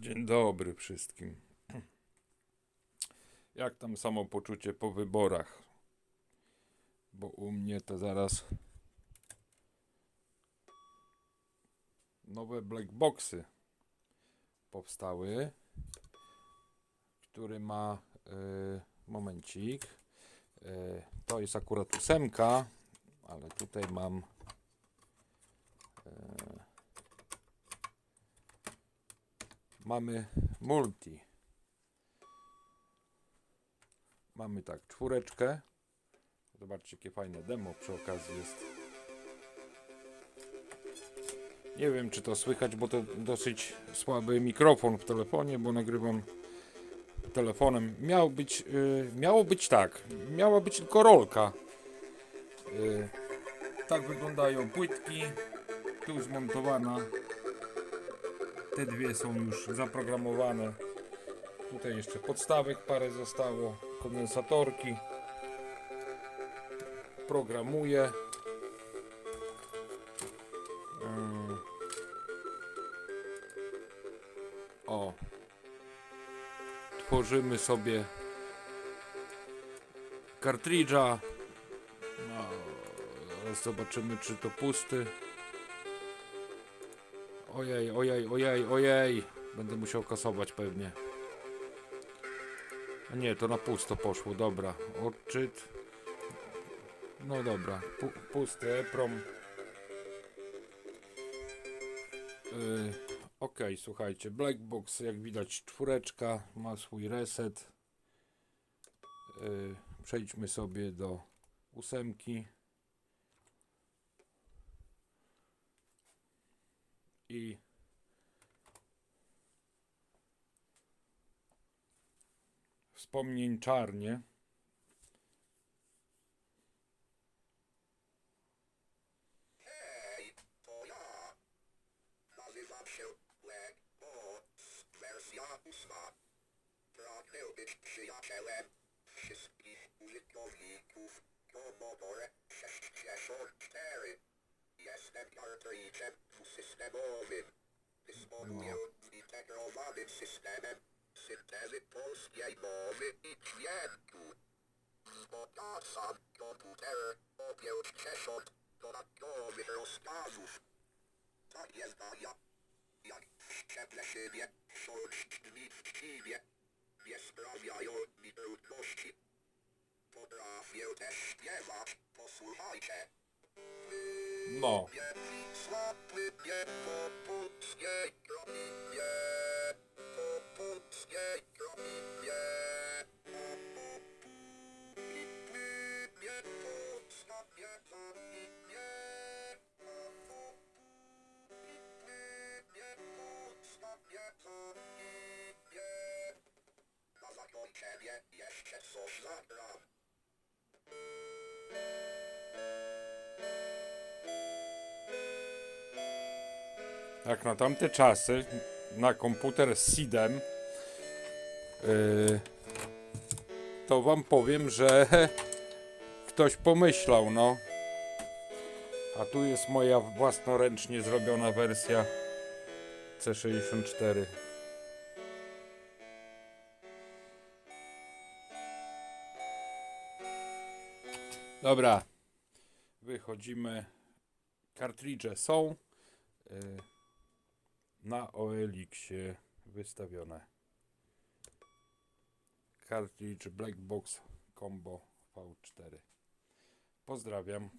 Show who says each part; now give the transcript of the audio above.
Speaker 1: Dzień dobry wszystkim. Jak tam samopoczucie po wyborach? Bo u mnie to zaraz nowe black boxy powstały, który ma y, momencik. Y, to jest akurat ósemka, ale tutaj mam mamy multi. Mamy tak, czwóreczkę. Zobaczcie, jakie fajne demo przy okazji jest. Nie wiem, czy to słychać, bo to dosyć słaby mikrofon w telefonie, bo nagrywam telefonem. Miał być, y, miało być tak, miała być tylko rolka. Y, tak wyglądają płytki. Tu zmontowana te dwie są już zaprogramowane. Tutaj jeszcze podstawek parę zostało, kondensatorki. Programuję. Ym. O. Tworzymy sobie kartridża. No, zobaczymy, czy to pusty. Ojej, ojej, ojej, ojej. Będę musiał kasować pewnie. A nie, to na pusto poszło, dobra. Odczyt. No dobra, pu pusty EPROM. Yy, ok, słuchajcie, Black Box, jak widać czwóreczka, ma swój reset. Yy, przejdźmy sobie do ósemki. i wspomnień czarnie.
Speaker 2: Hej, to ja. Nazywam się Black Box, wersja ósma. Pragnę być przyjacielem wszystkich użytkowników Commodore 64. Kartridżem dwusystemowym. Dysponuję zintegrowanym systemem syntezy polskiej mowy i dźwięku. Wzbogacam komputer o 50 dodatkowych rozkazów. Tak jest Maja. Jak wszczeplę siebie, sądź chciwie. Nie sprawiają mi trudności. Potrafię też śpiewać, posłuchajcie.
Speaker 1: No,
Speaker 2: Słabły mnie po polskiej
Speaker 1: jak na tamte czasy, na komputer z SIDem, yy, to wam powiem, że ktoś pomyślał, no. A tu jest moja własnoręcznie zrobiona wersja C64. Dobra. Wychodzimy. Kartridże są. Yy, na OLX-ie wystawione. Cartridge Black Box Combo V4. Pozdrawiam.